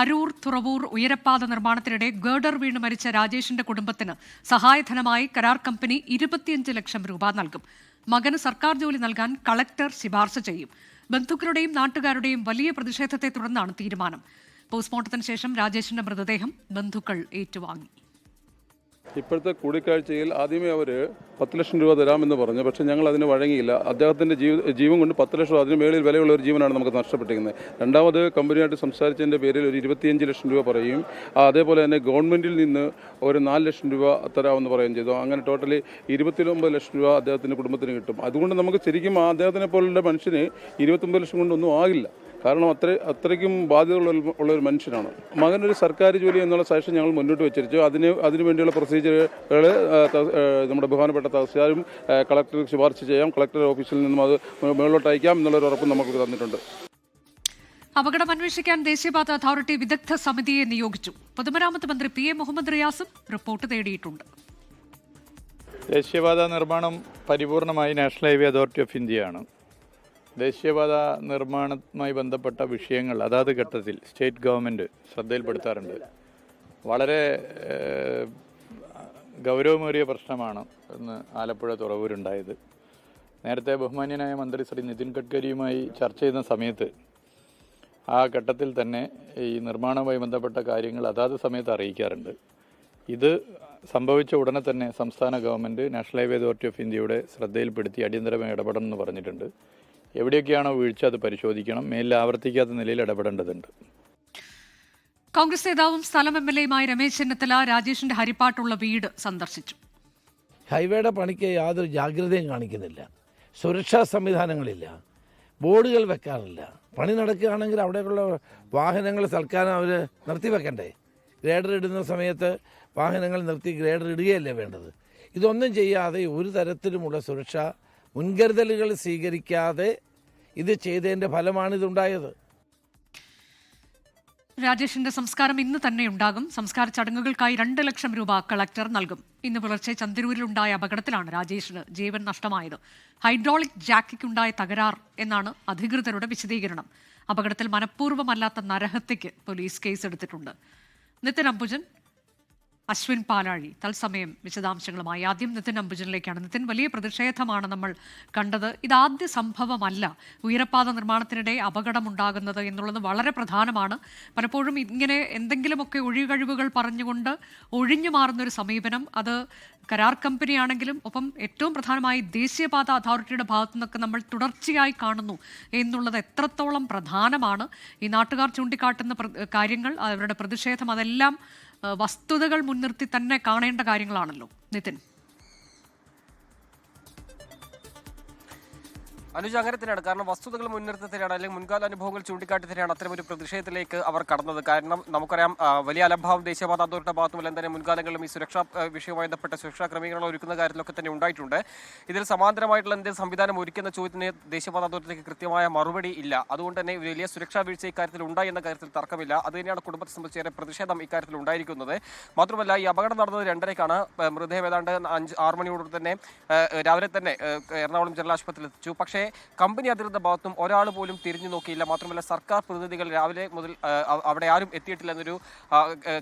അരൂർ തുറവൂർ ഉയരപ്പാത നിർമ്മാണത്തിനിടെ ഗേഡർ വീണ് മരിച്ച രാജേഷിന്റെ കുടുംബത്തിന് സഹായധനമായി കരാർ കമ്പനി ഇരുപത്തിയഞ്ച് ലക്ഷം രൂപ നൽകും. മകന് സർക്കാർ ജോലി നൽകാൻ കളക്ടർ ശുപാർശ ചെയ്യും. ബന്ധുക്കളുടെയും നാട്ടുകാരുടെയും വലിയ പ്രതിഷേധത്തെ തുടർന്നാണ് തീരുമാനം. പോസ്റ്റ്മോർട്ടത്തിന് ശേഷം രാജേഷിന്റെ മൃതദേഹം ബന്ധുക്കൾ ഏറ്റുവാങ്ങി. ഇപ്പോഴത്തെ കൂടിക്കാഴ്ചയിൽ ആദ്യമേ അവർ പത്ത് ലക്ഷം രൂപ തരാമെന്ന് പറഞ്ഞു. പക്ഷേ ഞങ്ങൾ അതിന് വഴങ്ങിയില്ല. അദ്ദേഹത്തിന്റെ ജീവ ജീവൻ കൊണ്ട് പത്ത് ലക്ഷം അതിന് മേളിൽ വിലയുള്ള ഒരു ജീവനാണ് നമുക്ക് നഷ്ടപ്പെട്ടിരിക്കുന്നത്. രണ്ടാമത് കമ്പനിയായിട്ട് സംസാരിച്ചതിന്റെ പേരിൽ ഒരു ഇരുപത്തിയഞ്ച് ലക്ഷം രൂപ പറയും. അതേപോലെ തന്നെ ഗവൺമെന്റിൽ നിന്ന് ഒരു നാല് ലക്ഷം രൂപ തരാമെന്ന് പറയുകയും ചെയ്തു. അങ്ങനെ ടോട്ടലി ഇരുപത്തിയൊമ്പത് ലക്ഷം രൂപ അദ്ദേഹത്തിന്റെ കുടുംബത്തിന് കിട്ടും. അതുകൊണ്ട് നമുക്ക് ശരിക്കും അദ്ദേഹത്തിനെ പോലുള്ള മനുഷ്യന് ഇരുപത്തൊമ്പത് ലക്ഷം കൊണ്ടൊന്നും ആകില്ല. കാരണം അത്ര അത്രയ്ക്കും ബാധ്യതയുള്ള ഒരു- ഉള്ള ഒരു മനുഷ്യനാണ്. മകനൊരു സർക്കാർ ജോലി എന്നുള്ള സജഷൻ ഞങ്ങൾ മുന്നോട്ട് വെച്ചിരിച്ചു. അതിന് അതിന് വേണ്ടിയുള്ള പ്രൊസീജിയറുകൾ നമ്മുടെ ബഹുമാനപ്പെട്ട തഹസിലും കളക്ടർക്ക് ശുപാർശ ചെയ്യാം. കളക്ടർ ഓഫീസിൽ നിന്നും അത് മുകളിലോട്ട് അയക്കാം എന്നുള്ളൊരു ഉറപ്പ് നമുക്ക് തന്നിട്ടുണ്ട്. അപകടം അന്വേഷിക്കാൻ ദേശീയപാത അതോറിറ്റി വിദഗ്ധ സമിതിയെ നിയോഗിച്ചു. പൊതുമരാമത്ത് മന്ത്രി പി എ മുഹമ്മദ് റിയാസും റിപ്പോർട്ട് തേടിയിട്ടുണ്ട്. ദേശീയപാത നിർമ്മാണം പരിപൂർണമായി നാഷണൽ ഹൈവേ അതോറിറ്റി ഓഫ് ഇന്ത്യയാണ്. ദേശീയപാത നിർമ്മാണവുമായി ബന്ധപ്പെട്ട വിഷയങ്ങൾ അതാത് ഘട്ടത്തിൽ സ്റ്റേറ്റ് ഗവൺമെന്റ് ശ്രദ്ധയിൽപ്പെടുത്താറുണ്ട്. വളരെ ഗൗരവമേറിയ പ്രശ്നമാണ് ഇന്ന് ആലപ്പുഴ തുറവൂരുണ്ടായത്. നേരത്തെ ബഹുമാന്യനായ മന്ത്രി ശ്രീ നിതിൻ ഗഡ്കരിയുമായി ചർച്ച ചെയ്യുന്ന സമയത്ത് ആ ഘട്ടത്തിൽ തന്നെ ഈ നിർമ്മാണവുമായി ബന്ധപ്പെട്ട കാര്യങ്ങൾ അതാത് സമയത്ത് അറിയിക്കാറുണ്ട്. ഇത് സംഭവിച്ച ഉടനെ തന്നെ സംസ്ഥാന government national highway authority of ഇന്ത്യയുടെ ശ്രദ്ധയിൽപ്പെടുത്തി അടിയന്തരമായി ഇടപെടണം എന്ന് പറഞ്ഞിട്ടുണ്ട്. എവിടെയൊക്കെയാണോ വീഴ്ച അത് പരിശോധിക്കണം. മേലിൽ ആവർത്തിക്കാത്ത നിലയിൽ ഇടപെടേണ്ടതുണ്ട്. കോൺഗ്രസ് നേതാവും സ്ഥലം എം എൽ എയുമായ രമേശ് ചെന്നിത്തല രാജേഷിന്റെ ഹരിപ്പാട്ടുള്ള വീട് സന്ദർശിച്ചു. ഹൈവേയുടെ പണിക്ക് യാതൊരു ജാഗ്രതയും കാണിക്കുന്നില്ല. സുരക്ഷാ സംവിധാനങ്ങളില്ല. ബോർഡുകൾ വെക്കാറില്ല. പണി നടക്കുകയാണെങ്കിൽ അവിടെയുള്ള വാഹനങ്ങൾ തൽക്കാലം അവർ നിർത്തി വെക്കണ്ടേ ഗ്രേഡർ ഇടുന്ന സമയത്ത് വാഹനങ്ങൾ നിർത്തി ഗ്രേഡർ ഇടുകയല്ലേ വേണ്ടത്? ഇതൊന്നും ചെയ്യാതെ ഒരു തരത്തിലുമുള്ള സുരക്ഷാ മുൻകരുതലുകൾ സ്വീകരിക്കാതെ ഇത് ചെയ്തതിന്റെ ഫലമാണ് ഇതുണ്ടായത്. രാജേഷിന്റെ സംസ്കാരം ഇന്ന് തന്നെ ഉണ്ടാകും. സംസ്കാര ചടങ്ങുകൾക്കായി രണ്ട് ലക്ഷം രൂപ കളക്ടർ നൽകും. ഇന്ന് പുലർച്ചെ ചന്ദരൂരിലുണ്ടായ അപകടത്തിലാണ് രാജേഷിന് ജീവൻ നഷ്ടമായത്. ഹൈഡ്രോളിക് ജാക്കിക്കുണ്ടായ തകരാർ എന്നാണ് അധികൃതരുടെ വിശദീകരണം. അപകടത്തിൽ മനഃപൂർവമല്ലാത്ത നരഹത്യക്ക് പോലീസ് കേസെടുത്തിട്ടുണ്ട്. നിതിൻ അംബുജൻ അശ്വിൻ പാലാഴി തത്സമയം വിശദാംശങ്ങളുമായി. ആദ്യം നിതിൻ അംബുജനിലേക്കാണ്. നിതിൻ വലിയ പ്രതിഷേധമാണ് നമ്മൾ കണ്ടത്. ഇതാദ്യ സംഭവമല്ല ഉയരപ്പാത നിർമ്മാണത്തിനിടെ അപകടമുണ്ടാകുന്നത് എന്നുള്ളത് വളരെ പ്രധാനമാണ്. പലപ്പോഴും ഇങ്ങനെ എന്തെങ്കിലുമൊക്കെ ഒഴികഴിവുകൾ പറഞ്ഞുകൊണ്ട് ഒഴിഞ്ഞു മാറുന്നൊരു സമീപനം അത് കരാർ കമ്പനിയാണെങ്കിലും ഒപ്പം ഏറ്റവും പ്രധാനമായി ദേശീയപാത അതോറിറ്റിയുടെ ഭാഗത്തു നിന്നൊക്കെ നമ്മൾ തുടർച്ചയായി കാണുന്നു എന്നുള്ളത് എത്രത്തോളം പ്രധാനമാണ്. ഈ നാട്ടുകാർ ചൂണ്ടിക്കാട്ടുന്ന കാര്യങ്ങൾ അവരുടെ പ്രതിഷേധം അതെല്ലാം വസ്തുതകൾ മുൻനിർത്തി തന്നെ കാണേണ്ട കാര്യങ്ങളാണല്ലോ. നിതിൻ. അനുജ കാരണം വസ്തുതകൾ മുൻനിർത്തി തന്നെയാണ് അല്ലെങ്കിൽ മുൻകാല അനുഭവങ്ങൾ ചൂണ്ടിക്കാട്ടി തന്നെയാണ് അത്തരം ഒരു പ്രതിഷേധത്തിലേക്ക് അവർ കടന്നത്. കാരണം നമുക്കറിയാം വലിയ അലംഭാവം ദേശീയപാത അതോറിറ്റിയുടെ ഭാഗത്തുമെല്ലാം തന്നെ മുൻകാലങ്ങളിലും ഈ സുരക്ഷാ വിഷയവുമായി ബന്ധപ്പെട്ട സുരക്ഷാ ക്രമീകരണങ്ങൾ ഒരുക്കുന്ന കാര്യത്തിലൊക്കെ തന്നെ ഉണ്ടായിട്ടുണ്ട്. ഇതിൽ സമാന്തരമായിട്ടുള്ള എന്തെങ്കിലും സംവിധാനം ഒരുക്കുന്ന ചോദ്യത്തിന് ദേശീയപാത അതോറിറ്റിക്ക് കൃത്യമായ മറുപടി ഇല്ല. അതുകൊണ്ട് തന്നെ വലിയ സുരക്ഷാ വീഴ്ച ഇക്കാര്യത്തിൽ ഉണ്ടായി എന്ന കാര്യത്തിൽ തർക്കമില്ല. അത് തന്നെയാണ് കുടുംബത്തെ സംബന്ധിച്ച് ഏറെ പ്രതിഷേധം ഇക്കാര്യത്തിൽ ഉണ്ടായിരിക്കുന്നത്. മാത്രമല്ല ഈ അപകടം നടന്നത് രണ്ടരയ്ക്കാണ്. മൃതദേഹം ഏതാണ്ട് അഞ്ച് ആറ് മണിയോട് തന്നെ രാവിലെ തന്നെ എറണാകുളം ജനറൽ ആശുപത്രിയിൽ എത്തിച്ചു. പക്ഷേ കമ്പനി അധികൃത ഭാഗത്തും ഒരാൾ പോലും തിരിഞ്ഞു നോക്കിയില്ല. മാത്രമല്ല സർക്കാർ പ്രതിനിധികൾ രാവിലെ മുതൽ അവിടെ ആരും എത്തിയിട്ടില്ല എന്നൊരു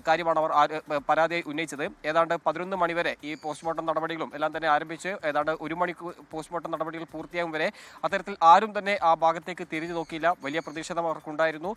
കാര്യമാണ് അവർ പരാതി ഉന്നയിച്ചത്. ഏതാണ്ട് പതിനൊന്ന് മണിവരെ ഈ പോസ്റ്റ്മോർട്ടം നടപടികളും എല്ലാം തന്നെ ആരംഭിച്ച് ഏതാണ്ട് ഒരു മണിക്ക് പോസ്റ്റ്മോർട്ടം നടപടികൾ പൂർത്തിയാകും വരെ അത്തരത്തിൽ ആരും തന്നെ ആ ഭാഗത്തേക്ക് തിരിഞ്ഞു നോക്കിയില്ല. വലിയ പ്രതിഷേധം അവർക്കുണ്ടായിരുന്നു.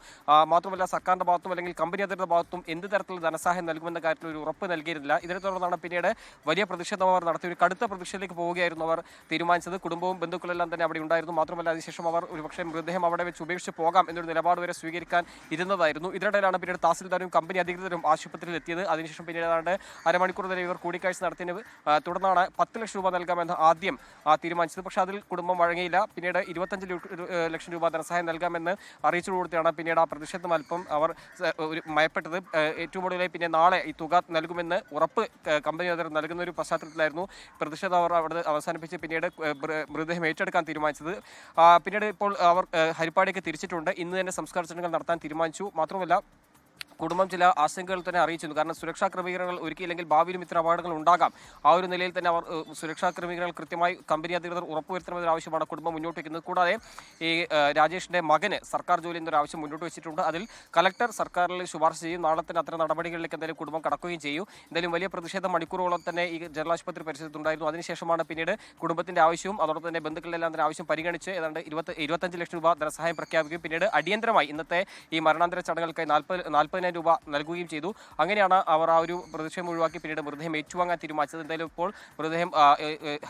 മാത്രമല്ല സർക്കാരിന്റെ ഭാഗത്തും അല്ലെങ്കിൽ കമ്പനി അധികൃത ഭാഗത്തും എന്ത് തരത്തിലുള്ള ധനസഹായം നൽകുമെന്ന കാര്യത്തിൽ ഒരു ഉറപ്പ് നൽകിയിരുന്നില്ല. ഇതിനെ തുടർന്നാണ് പിന്നീട് വലിയ പ്രതിഷേധം അവർ നടത്തി. ഒരു കടുത്ത പ്രതിഷേധത്തിലേക്ക് പോവുകയായിരുന്നു അവർ തീരുമാനിച്ചത്. കുടുംബവും ബന്ധുക്കളെല്ലാം തന്നെ അവിടെ ഉണ്ടായിരുന്നു. മാത്രമല്ല അതിനുശേഷം അവർ ഒരുപക്ഷെ മൃതദേഹം അവിടെ വെച്ച് ഉപേക്ഷിച്ച് പോകാം എന്നൊരു നിലപാട് വരെ സ്വീകരിക്കാൻ ഇരുന്നതായിരുന്നു. ഇതിനിടയിലാണ് പിന്നീട് തഹസിൽദാരും കമ്പനി അധികൃതരും ആശുപത്രിയിൽ എത്തിയത്. അതിനുശേഷം പിന്നീട് അരമണിക്കൂർ വരെ ഇവർ കൂടിക്കാഴ്ച നടത്തിയത്. തുടർന്നാണ് പത്ത് ലക്ഷം രൂപ നൽകാമെന്ന് ആദ്യം തീരുമാനിച്ചത്. പക്ഷെ അതിൽ കുടുംബം വഴങ്ങിയില്ല. പിന്നീട് ഇരുപത്തഞ്ച് ലക്ഷം രൂപ ധനസഹായം നൽകാമെന്ന് അറിയിച്ചു കൊടുത്താണ് പിന്നീട് ആ പ്രതിഷേധം അല്പം അവർ ഒരു മയപ്പെട്ടത്. ഏറ്റവും ഒടുവിലായി പിന്നെ നാളെ ഈ തുക നൽകുമെന്ന് ഉറപ്പ് കമ്പനി നൽകുന്ന ഒരു പശ്ചാത്തലത്തിലായിരുന്നു പ്രതിഷേധം അവർ അവിടെ അവസാനിപ്പിച്ച് പിന്നീട് മൃതദേഹം ഏറ്റെടുക്കാൻ തീരുമാനിച്ചത്. ആ, പിന്നീട് ഇപ്പോൾ അവർ ഹരിപ്പാടേക്ക് തിരിച്ചിട്ടുണ്ട്. ഇന്ന് തന്നെ സംസ്കാര ചടങ്ങുകൾ നടത്താൻ തീരുമാനിച്ചു. മാത്രമല്ല കുടുംബം ചില ആശങ്കകൾ തന്നെ അറിയിച്ചിരുന്നു. കാരണം സുരക്ഷാ ക്രമീകരണങ്ങൾ ഒരുക്കിയില്ലെങ്കിൽ ഭാവിയിലും ഇത്തരം അപകടങ്ങൾ ഉണ്ടാകാം. ആ ഒരു നിലയിൽ തന്നെ അവർ സുരക്ഷാ ക്രമീകരണങ്ങൾ കൃത്യമായി കമ്പനി അധികൃതർ ഉറപ്പുവരുത്തണമെന്നൊരു ആവശ്യമാണ് കുടുംബം മുന്നോട്ട് വയ്ക്കുന്നത്. കൂടാതെ ഈ രാജേഷിന്റെ മകന് സർക്കാർ ജോലി എന്നൊരു ആവശ്യം മുന്നോട്ട് വെച്ചിട്ടുണ്ട്. അതിൽ കലക്ടർ സർക്കാരിൽ ശുപാർശ ചെയ്യും. നാളെ തന്നെ അത്തരം നടപടികളിലേക്ക് എന്തായാലും കുടുംബം കടക്കുകയും ചെയ്യും. എന്തായാലും വലിയ പ്രതിഷേധം മണിക്കൂറുകളോളം തന്നെ ഈ ജനറൽ ആശുപത്രി പരിസരത്തുണ്ടായിരുന്നു. അതിനുശേഷമാണ് പിന്നീട് കുടുംബത്തിന്റെ ആവശ്യവും അതോടൊപ്പം തന്നെ ബന്ധുക്കളുടെ തന്നെ ആവശ്യം പരിഗണിച്ച് ഏതാണ്ട് ഇരുപത്തി ഇരുപത്തഞ്ച് ലക്ഷം രൂപ ധനസഹായം പ്രഖ്യാപിക്കും പിന്നീട് അടിയന്തരമായി ഇന്നത്തെ ഈ മരണാന്തര ചടങ്ങുകൾക്കായി നാൽപ്പത് നാൽപ്പതിനായിരം രൂപ നൽകുകയും ചെയ്തു. അങ്ങനെയാണ് അവർ ആ ഒരു പ്രതിഷേധം ഒഴിവാക്കി പിന്നീട് മൃതദേഹം ഏറ്റുവാങ്ങാൻ തീരുമാനിച്ചത്. എന്തായാലും ഇപ്പോൾ മൃതദേഹം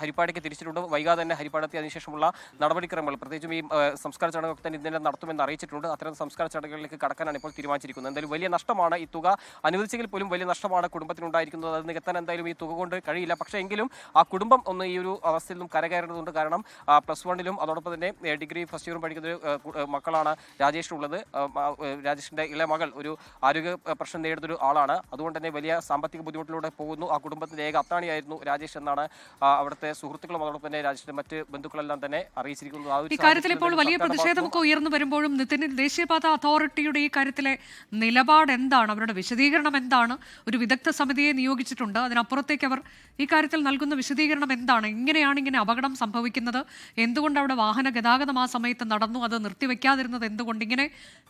ഹരിപ്പാടിക്ക് തിരിച്ചിട്ടുണ്ട്. വൈകാതെ തന്നെ ഹരിപ്പാടത്തി അതിനുശേഷമുള്ള നടപടിക്രമങ്ങൾ പ്രത്യേകിച്ചും ഈ സംസ്കാര ചടങ്ങുകൾ തന്നെ ഇന്നലെ നടത്തുമെന്ന് അറിയിച്ചിട്ടുണ്ട്. അത്തരം സംസ്കാര ചടങ്ങുകളിലേക്ക് കടക്കാനാണ് ഇപ്പോൾ തീരുമാനിച്ചിരിക്കുന്നത്. എന്തായാലും വലിയ നഷ്ടമാണ് ഈ തുക. അനുവദിച്ചെങ്കിൽ പോലും വലിയ നഷ്ടമാണ് കുടുംബത്തിനുണ്ടായിരിക്കുന്നത്. അത് നികത്താൻ എന്തായാലും ഈ തുക കൊണ്ട് കഴിയില്ല. പക്ഷേ എങ്കിലും ആ കുടുംബം ഒന്ന് ഈ ഒരു അവസ്ഥയിൽ നിന്നും കരകയറേണ്ടതുണ്ട്. കാരണം പ്ലസ് വണ്ണിലും അതോടൊപ്പം തന്നെ ഡിഗ്രി ഫസ്റ്റ് ഇയറും പഠിക്കുന്ന ഒരു മക്കളാണ് രാജേഷിനുള്ളത്. രാജേഷിന്റെ ഇളയ മകൾ ഒരു ആരോഗ്യ പ്രശ്നം നേരിടുന്ന ഒരു ആളാണ്. അതുകൊണ്ട് തന്നെ വലിയ സാമ്പത്തിക ബുദ്ധിമുട്ടിലൂടെ പോകുന്നു. ആ കുടുംബത്തിന്റെ ഏക അത്താണിയായിരുന്നു രാജേഷ് എന്നാണ് അവിടുത്തെ സുഹൃത്തുക്കളും അതോടൊപ്പം തന്നെ രാജേഷിന്റെ മറ്റ് ബന്ധുക്കളെല്ലാം തന്നെ അറിയിച്ചിരിക്കുന്നു. ഇക്കാര്യത്തിൽ ഇപ്പോൾ വലിയ പ്രതിഷേധമൊക്കെ ഉയർന്നു വരുമ്പോഴും നിതിന് ദേശീയപാത അതോറിറ്റിയുടെ ഈ കാര്യത്തിലെ നിലപാട് എന്താണ്? അവരുടെ വിശദീകരണം എന്താണ്? ഒരു വിദഗ്ധ സമിതിയെ നിയോഗിച്ചിട്ടുണ്ട്. അതിനപ്പുറത്തേക്ക് അവർ ഈ കാര്യത്തിൽ നൽകുന്ന വിശദീകരണം എന്താണ്? എങ്ങനെയാണ് ഇങ്ങനെ അപകടം സംഭവിക്കുന്നത്? എന്തുകൊണ്ട് അവിടെ വാഹന ഗതാഗതം ആ സമയത്ത് നടന്നു? അത് നിർത്തിവെക്കാതിരുന്നത് എന്തുകൊണ്ട്? ഇങ്ങനെ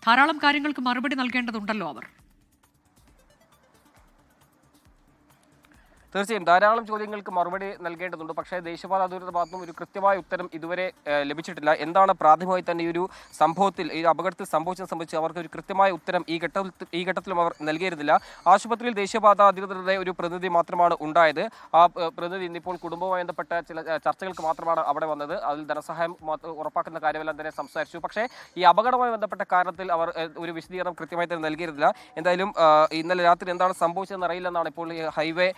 ധാരാളം കാര്യങ്ങൾക്ക് മറുപടി നൽകേണ്ടതുണ്ടല്ലോ അവർ. തീർച്ചയായും ധാരാളം ചോദ്യങ്ങൾക്ക് മറുപടി നൽകേണ്ടതുണ്ട്. പക്ഷേ ദേശീയപാത അതോറിറ്റിയുടെ ഭാഗത്തും ഒരു കൃത്യമായ ഉത്തരം ഇതുവരെ ലഭിച്ചിട്ടില്ല. എന്താണ് പ്രാഥമികമായി തന്നെ ഈ ഒരു സംഭവത്തിൽ ഈ അപകടത്തിൽ സംഭവിച്ചത് സംബന്ധിച്ച് അവർക്ക് ഒരു കൃത്യമായ ഉത്തരം ഈ ഘട്ടത്തിൽ ഈ ഘട്ടത്തിലും അവർ നൽകിയിരുന്നില്ല. ആശുപത്രിയിൽ ദേശീയപാത അധികൃതരുടെ ഒരു പ്രതിനിധി മാത്രമാണ് ഉണ്ടായത്. ആ പ്രതിനിധി ഇന്നിപ്പോൾ കുടുംബവുമായി ബന്ധപ്പെട്ട ചില ചർച്ചകൾക്ക് മാത്രമാണ് അവിടെ വന്നത്. അതിൽ ധനസഹായം ഉറപ്പാക്കുന്ന കാര്യമെല്ലാം തന്നെ സംസാരിച്ചു. പക്ഷേ ഈ അപകടവുമായി ബന്ധപ്പെട്ട കാരണത്തിൽ അവർ ഒരു വിശദീകരണം കൃത്യമായി തന്നെ നൽകിയിരുന്നില്ല. എന്തായാലും ഇന്നലെ രാത്രി എന്താണ് സംഭവിച്ചതെന്ന് അറിയില്ലെന്നാണ് ഇപ്പോൾ ഈ ഹൈവേ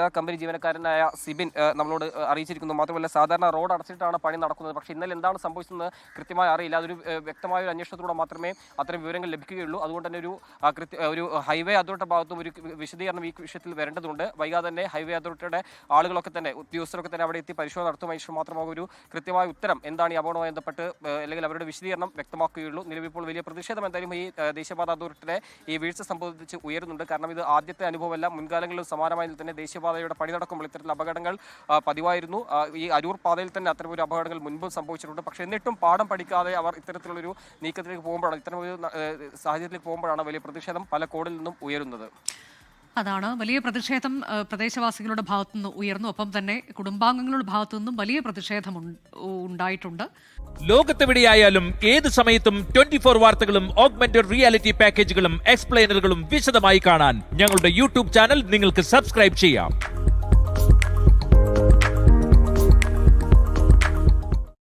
കരാർ കമ്പനി ജീവനക്കാരനായ സിബിൻ നമ്മളോട് അറിയിച്ചിരിക്കുന്നു. മാത്രമല്ല സാധാരണ റോഡ് അടച്ചിട്ടാണ് പണി നടക്കുന്നത്. പക്ഷേ ഇന്നലെ എന്താണ് സംഭവിച്ചതെന്ന് കൃത്യമായി അറിയില്ല. അതൊരു വ്യക്തമായ ഒരു അന്വേഷണത്തിലൂടെ മാത്രമേ അത്തരം വിവരങ്ങൾ ലഭിക്കുകയുള്ളൂ. അതുകൊണ്ട് തന്നെ ഒരു കൃത്യ ഒരു ഹൈവേ അതോറിറ്റി ഭാഗത്തും ഒരു വിശദീകരണം ഈ വിഷയത്തിൽ വരേണ്ടതുണ്ട്. വൈകാതെ തന്നെ ഹൈവേ അതോറിറ്റിയുടെ ആളുകളൊക്കെ തന്നെ ഉദ്യോഗസ്ഥരൊക്കെ തന്നെ അവിടെ എത്തി പരിശോധന നടത്തുമായി മാത്രമാകും ഒരു കൃത്യമായ ഉത്തരം എന്താണ് ഈ അപകടവുമായി ബന്ധപ്പെട്ട് അല്ലെങ്കിൽ അവരുടെ വിശദീകരണം വ്യക്തമാക്കുകയുള്ളൂ. നിലവിപ്പോൾ വലിയ പ്രതിഷേധം എന്തായാലും ഈ ദേശീയപാത അതോറിറ്റിയുടെ ഈ വീഴ്ച സംബന്ധിച്ച് ഉയരുന്നുണ്ട്. കാരണം ഇത് ആദ്യത്തെ അനുഭവമല്ല. മുൻകാലങ്ങളിലും സമാനമായി തന്നെ ദേശീയപാതയുടെ പണി നടക്കുമ്പോൾ ഇത്തരത്തിൽ അപകടങ്ങൾ പതിവായിരുന്നു. ഈ അരൂർ പാതയിൽ തന്നെ അത്തരമൊരു അപകടങ്ങൾ മുൻപും സംഭവിച്ചിട്ടുണ്ട്. പക്ഷേ എന്നിട്ടും പാഠം പഠിക്കാതെ അവർ ഇത്തരത്തിലുള്ളൊരു നീക്കത്തിലേക്ക് പോകുമ്പോഴാണ് ഇത്തരം ഒരു ന- ഏഹ് സാഹചര്യത്തിലേക്ക് പോകുമ്പോഴാണ് വലിയ പ്രതിഷേധം പല കോടിൽ നിന്നും ഉയരുന്നത്. അതാണ് വലിയ പ്രതിഷേധം പ്രദേശവാസികളുടെ ഭാഗത്തു നിന്ന് ഉയർന്നു. ഒപ്പം തന്നെ കുടുംബാംഗങ്ങളുടെ ഭാഗത്തു നിന്നും വലിയ പ്രതിഷേധം ഉണ്ടായിട്ടുണ്ട്. ലോകത്തെവിടെയായാലും ഏത് സമയത്തും ട്വന്റി ഫോർ വാർത്തകളും ഓഗ്മെന്റഡ് റിയാലിറ്റി പാക്കേജുകളും എക്സ്പ്ലെയിനറുകളും വിശദമായി കാണാൻ ഞങ്ങളുടെ യൂട്യൂബ് ചാനൽ നിങ്ങൾക്ക് സബ്സ്ക്രൈബ് ചെയ്യാം.